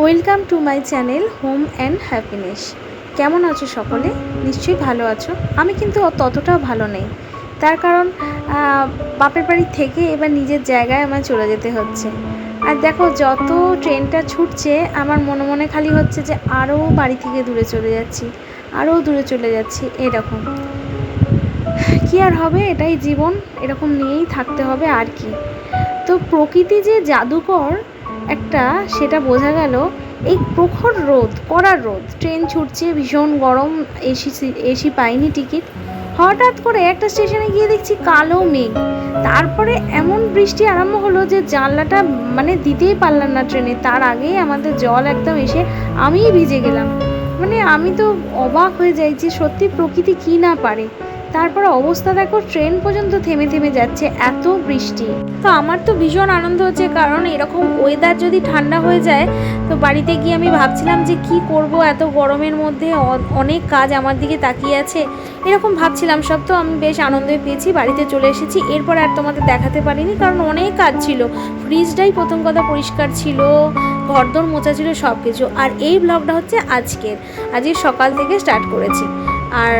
Welcome to my channel Home and Happiness. কেমন আছো সকলে? নিশ্চয়ই ভালো আছো। আমি কিন্তু ততটাও ভালো নেই। তার কারণ বাপের বাড়ি থেকে এবার নিজের জায়গায় আমার চলে যেতে হচ্ছে। আর দেখো, যত ট্রেনটা ছুটছে, আমার মনে মনে খালি হচ্ছে যে আরও বাড়ি থেকে দূরে চলে যাচ্ছি আরও দূরে চলে যাচ্ছি, এরকম। কি আর হবে? এটাই জীবন। এরকম নিয়েই থাকতে হবে আর কি। তো প্রকৃতি যে জাদুকর একটা সেটা বোঝা গেল, এই প্রখর রোদ কড়ার রোদ, ট্রেন ছুটছে, ভীষণ গরম, এসি এসি পাইনি টিকিট। হঠাৎ করে একটা স্টেশনে গিয়ে দেখছি কালো মেঘ। তারপরে এমন বৃষ্টি আরম্ভ হলো যে জানলাটা মানে দিতেই পারলাম না ট্রেনে। তার আগেই আমাদের জল একদম এসে আমিই ভিজে গেলাম। মানে আমি তো অবাক হয়ে যাই যে সত্যি প্রকৃতি কি না পারে। তারপরে অবস্থা দেখো, ট্রেন পর্যন্ত থেমে থেমে যাচ্ছে, এত বৃষ্টি। তো আমার তো ভীষণ আনন্দ হচ্ছে, কারণ এরকম ওয়েদার যদি ঠান্ডা হয়ে যায়, তো বাড়িতে গিয়ে আমি ভাবছিলাম যে কি করব, এত গরমের মধ্যে অনেক কাজ আমার দিকে তাকিয়ে আছে। এরকম ভাবছিলাম সব, তো আমি বেশ আনন্দ পেয়েছি, বাড়িতে চলে এসেছি। এরপর আর তোমাদের দেখাতে পারিনি, কারণ অনেক কাজ ছিল। ফ্রিজটাই প্রথম কথা পরিষ্কার ছিল, ঘরদোর মোচা ছিল সব কিছু আর এই ব্লগটা হচ্ছে আজকের। আজকে সকাল থেকে স্টার্ট করেছি। আর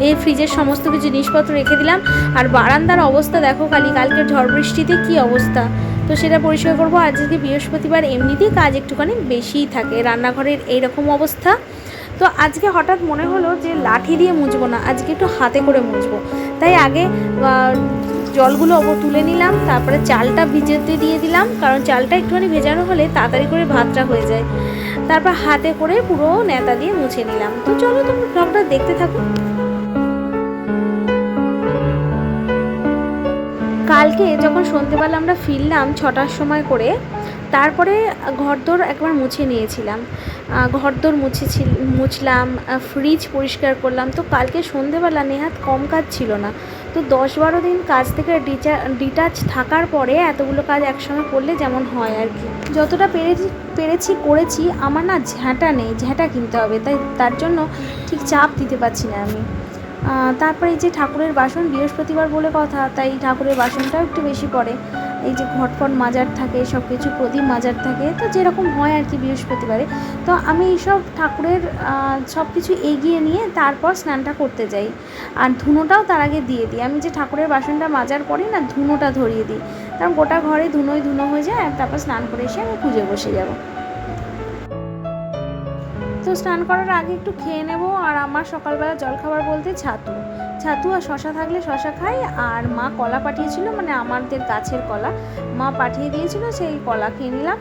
এই ফ্রিজের সমস্ত কিছু জিনিসপত্র রেখে দিলাম। আর বারান্দার অবস্থা দেখো খালি কালকে ঝড় বৃষ্টিতে কি অবস্থা? তো সেটা পরিষ্কার করব। আজকে বৃহস্পতিবার এমনিতেই কাজ একটুখানি বেশিই থাকে, রান্নাঘরের এইরকম অবস্থা। তো আজকে হঠাৎ মনে হলো যে লাঠি দিয়ে মুছবো না, আজকে একটু হাতে করে মুছবো। তাই আগে জলগুলো অব- তুলে নিলাম, তারপরে চালটা ভিজেতে দিয়ে দিলাম, কারণ চালটা একটুখানি ভেজানো হলে তাড়াতাড়ি করে ভাতটা হয়ে যায়। তারপর হাতে করে পুরো নেতা দিয়ে মুছে নিলাম। তো চলো তোমরা ব্লগটা দেখতে থাকো। কালকে যখন সন্ধেবেলা আমরা ফিরলাম ছটার সময় করে, তারপরে ঘরদোর একবার মুছে নিয়েছিলাম। ঘরদোর মুছেছি, মুছলাম ফ্রিজ পরিষ্কার করলাম। তো কালকে সন্ধেবেলা নেহাত কম কাজ ছিল না। তো দশ বারো দিন কাজ থেকে ডিটাচ থাকার পরে এতগুলো কাজ একসঙ্গে করলে যেমন হয় আর কি। যতটা পেরেছি পেরেছি, করেছি, আমার না ঝ্যাঁটা নেই ঝ্যাঁটা কিনতে হবে। তাই, তার জন্য ঠিক চাপ দিতে পারছি না আমি। তারপরে এই যে ঠাকুরের বাসন বৃহস্পতিবার বলে কথা, তাই ঠাকুরের বাসনটাও একটু বেশি পড়ে। এই যে ঘটফট মাজার থাকে সব কিছু প্রদীপ মাজার থাকে, তো যেরকম হয় আর কি বৃহস্পতিবারে। তো আমি এইসব ঠাকুরের সব কিছু এগিয়ে নিয়ে তারপর স্নানটা করতে যাই। আর ধুনোটাও তার আগে দিয়ে দিই। আমি যে ঠাকুরের বাসনটা মাজার পরে না, ধুনোটা ধরিয়ে দিই। কারণ গোটা ঘরে ধুনোই ধুনো হয়ে যায়, আর তারপর স্নান করে এসে আমি পুজো বসে যাব। তো স্নান করার আগে একটু খেয়ে নেব আর আমার সকালবেলা জলখাবার বলতে ছাতু। ছাতু আর শশা থাকলে শশা খাই আর মা কলা পাঠিয়েছিল মানে আমাদের গাছের কলা। মা পাঠিয়ে দিয়েছিল, সেই কলা খেয়ে নিলাম।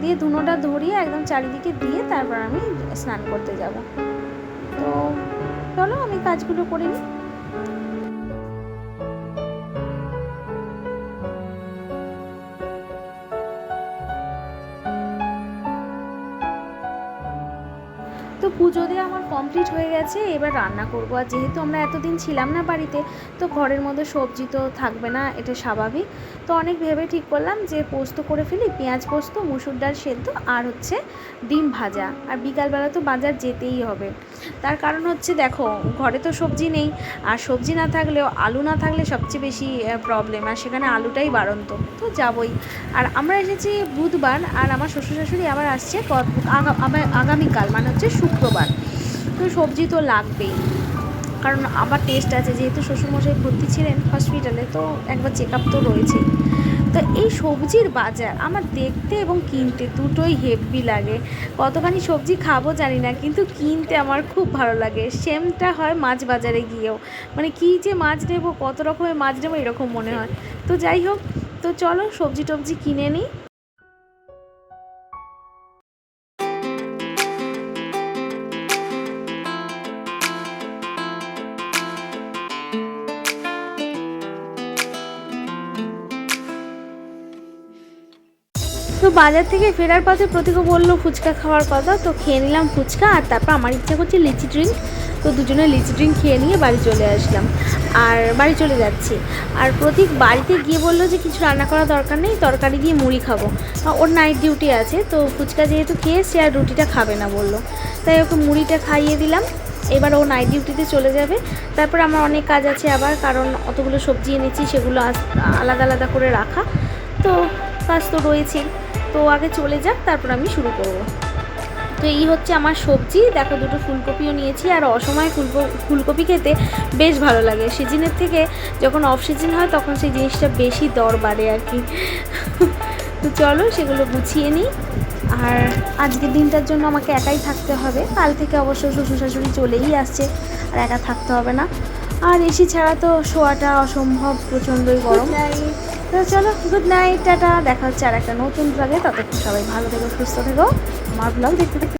দিয়ে ধুনোটা ধরিয়ে একদম চারিদিকে দিয়ে তারপর আমি স্নান করতে যাব। তো চলো আমি কাজগুলো করে নিই। তো পুজো দিয়ে আমার কমপ্লিট হয়ে গেছে, এবার রান্না করব। আর যেহেতু আমরা এতদিন ছিলাম না বাড়িতে, তো ঘরের মধ্যে সবজি তো থাকবে না, এটা স্বাভাবিক। তো অনেক ভেবে ঠিক করলাম যে পোস্ত করে ফেলি, পেঁয়াজ পোস্ত, মুসুর ডাল সেদ্ধ, আর হচ্ছে ডিম ভাজা। আর বিকালবেলা তো বাজার যেতেই হবে। তার কারণ হচ্ছে দেখো, ঘরে তো সবজি নেই, আর সবজি না থাকলেও আলু না থাকলে সবচেয়ে বেশি প্রবলেম আর সেখানে আলুটাই বাড়ন্ত। তো যাবই। আর আমরা এসেছি বুধবার, আর আমার শ্বশুর শাশুড়ি আবার আসছে আগামীকাল মানে হচ্ছে শুক্রবার। তো সবজি তো লাগবেই। কারণ আবার টেস্ট আছে, যেহেতু শ্বশুরমশাই ভর্তি ছিলেন হসপিটালে তো একবার চেক আপ তো রয়েছেই। তো এই সবজির বাজার আমার দেখতে এবং কিনতে দুটোই হেভি লাগে। কতখানি সবজি খাব জানি না, কিন্তু কিনতে আমার খুব ভালো লাগে। সেমটা হয় মাছ বাজারে গিয়েও। মানে কী যে মাছ নেব, কত রকমের মাছ নেব, এরকম মনে হয়। তো যাই হোক, তো চলো সবজি টবজি কিনে নিই। তো বাজার থেকে ফেরার পথে প্রতীকও বলল, ফুচকা খাওয়ার কথা। তো খেয়ে নিলাম ফুচকা আর তারপর আমার ইচ্ছা করছে লিচি ড্রিঙ্ক। তো দুজনে লিচি ড্রিঙ্ক খেয়ে নিয়ে বাড়ি চলে আসলাম। আর বাড়ি চলে যাচ্ছি। আর প্রতীক বাড়িতে গিয়ে বলল যে কিছু রান্না করা দরকার নেই, তরকারি দিয়ে মুড়ি খাব। ওর নাইট ডিউটি আছে, তো ফুচকা যেহেতু খেয়ে সে আর রুটিটা খাবে না বলল। তাই ওকে মুড়িটা খাইয়ে দিলাম। এবার ও নাইট ডিউটিতে চলে যাবে। তারপর আমার অনেক কাজ আছে আবার, কারণ অতগুলো সবজি এনেছি, সেগুলো আলাদা আলাদা করে রাখা। তো কাজ তো রয়েছেই। তো আগে চলে যাক, তারপর আমি শুরু করব। তো এই হচ্ছে আমার সবজি। দেখো, দুটো ফুলকপিও নিয়েছি আর অসময় ফুলকপি ফুলকপি খেতে বেশ ভালো লাগে। সিজনের থেকে যখন অফ সিজন হয়, তখন সেই জিনিসটা বেশি দর বাড়ে আর কি। তো চলো, সেগুলো গুছিয়ে নিই। আর আজকের দিনটার জন্য আমাকে একাই থাকতে হবে। কাল থেকে অবশ্য শ্বশুর শাশুড়ি চলেই আসছে, আর একা থাকতে হবে না। আর এসি ছাড়া তো শোয়াটা অসম্ভব প্রচণ্ডই গরম। তো চলো গুড নাইট টাটা। দেখা হচ্ছে আর একটা নতুন ব্লগে ততক্ষণ সবাই ভালো থেকো, সুস্থ থেকো। আমার ব্লগ দেখতে দেখতে